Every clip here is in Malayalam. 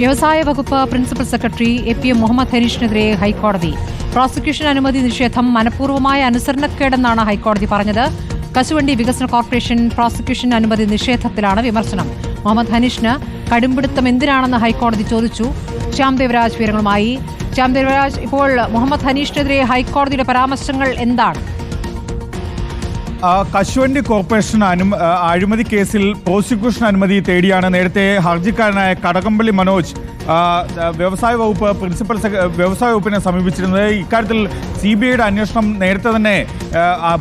വ്യവസായ വകുപ്പ് principal secretary A P M Muhammad ഹരീഷിനെതിരെ ഹൈക്കോടതി. പ്രോസിക്യൂഷൻ അനുമതി നിഷേധം മനഃപൂർവമായ അനുസരണക്കേടെന്നാണ് ഹൈക്കോടതി പറഞ്ഞത്. കശുവണ്ടി വികസന കോർപ്പറേഷൻ പ്രോസിക്യൂഷൻ അനുമതി നിഷേധത്തിലാണ് വിമർശനം. മുഹമ്മദ് ഹനീഷിന് കടുംപിടുത്തം എന്തിനാണെന്ന് ഹൈക്കോടതി ചോദിച്ചു. ശ്യാം ദേവരാജ് വിവരങ്ങളുമായി. ശ്യാം ദേവരാജ് ഇപ്പോൾ മുഹമ്മദ് ഹനീഷിനെതിരെ ഹൈക്കോടതിയുടെ പരാമർശങ്ങൾ എന്താണ്? കശുവണ്ടി കോർപ്പറേഷൻ അനു അഴിമതി കേസിൽ പ്രോസിക്യൂഷൻ അനുമതി തേടിയാണ് നേരത്തെ ഹർജിക്കാരനായ കടകംപള്ളി മനോജ് വ്യവസായ വകുപ്പ് പ്രിൻസിപ്പൽ വ്യവസായ വകുപ്പിനെ സമീപിച്ചിരുന്നത്. ഇക്കാര്യത്തിൽ സി ബി ഐയുടെ അന്വേഷണം നേരത്തെ തന്നെ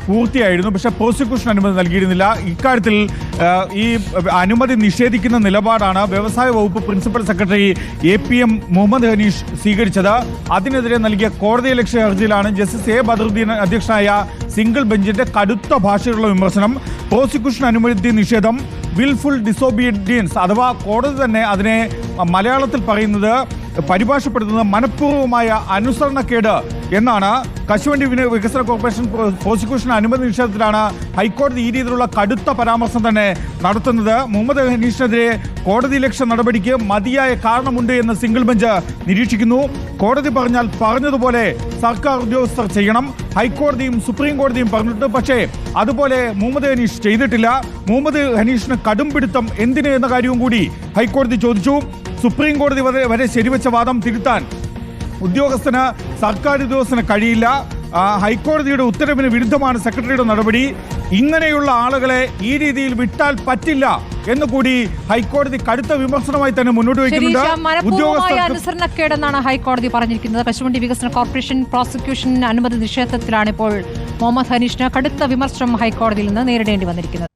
പൂർത്തിയായിരുന്നു. പക്ഷേ പ്രോസിക്യൂഷൻ അനുമതി നൽകിയിരുന്നില്ല. ഇക്കാര്യത്തിൽ ഈ അനുമതി നിഷേധിക്കുന്ന നിലപാടാണ് വ്യവസായ വകുപ്പ് principal secretary A P M Muhammad Hanish സ്വീകരിച്ചത്. അതിനെതിരെ നൽകിയ കോടതിയലക്ഷ്യ ഹർജിയിലാണ് ജസ്റ്റിസ് എ ബദറുദ്ദീൻ അധ്യക്ഷനായ സിംഗിൾ ബെഞ്ചിന്റെ കടുത്ത ഭാഷയിലുള്ള വിമർശനം പ്രോസിക്യൂഷൻ അനുമതി നിഷേധം വിൽഫുൾ ഡിസോബീഡിയൻസ് അഥവാ കോടതി തന്നെ അതിനെ മലയാളത്തിൽ പറയുന്നത് പരിഭാഷപ്പെടുത്തുന്നത് മനഃപൂർവമായ അനുസരണക്കേട് എന്നാണ് കശുവണ്ടി വികസന കോർപ്പറേഷൻ പ്രോ- പ്രോസിക്യൂഷൻ അനുമതി നിഷേധത്തിലാണ് ഹൈക്കോടതി ഈ രീതിയിലുള്ള കടുത്ത പരാമർശം തന്നെ നടത്തുന്നത്. മുഹമ്മദ് ഹനീഷിനെതിരെ കോടതി ലക്ഷ്യ നടപടിക്ക് മതിയായ കാരണമുണ്ട് എന്ന് സിംഗിൾ ബെഞ്ച് നിരീക്ഷിക്കുന്നു. കോടതി പറഞ്ഞാൽ പറഞ്ഞതുപോലെ സർക്കാർ ഉദ്യോഗസ്ഥർ ചെയ്യണം. ഹൈക്കോടതിയും സുപ്രീം കോടതിയും പറഞ്ഞിട്ടുണ്ട്. പക്ഷേ അതുപോലെ മുഹമ്മദ് ഹനീഷ് ചെയ്തിട്ടില്ല. മുഹമ്മദ് ഹനീഷിന് കടുംപിടുത്തം എന്തിന് എന്ന കാര്യവും കൂടി ഹൈക്കോടതി ചോദിച്ചു. സുപ്രീം കോടതി വരെ വരെ ശരിവെച്ച വാദം തിരുത്താൻ ഉദ്യോഗസ്ഥന് സർക്കാർ ഉദ്യോഗസ്ഥന് കഴിയില്ല. ഹൈക്കോടതിയുടെ ഉത്തരവിന് വിരുദ്ധമാണ് സെക്രട്ടറിയുടെ നടപടി. ഇങ്ങനെയുള്ള ആളുകളെ ഈ രീതിയിൽ വിട്ടാൽ പറ്റില്ല എന്ന് കൂടി ഹൈക്കോടതി കടുത്ത വിമർശനമായി തന്നെ മുന്നോട്ട് വയ്ക്കുന്നുണ്ട്. അനുസരണക്കേടെന്നാണ് ഹൈക്കോടതി പറഞ്ഞിരിക്കുന്നത്. കശുവണ്ടി വികസന കോർപ്പറേഷൻ പ്രോസിക്യൂഷൻ അനുമതി നിഷേധത്തിലാണ് ഇപ്പോൾ മുഹമ്മദ് ഹനീഷിന് കടുത്ത വിമർശനം ഹൈക്കോടതിയിൽ നിന്ന് നേരിടേണ്ടി വന്നിരിക്കുന്നത്.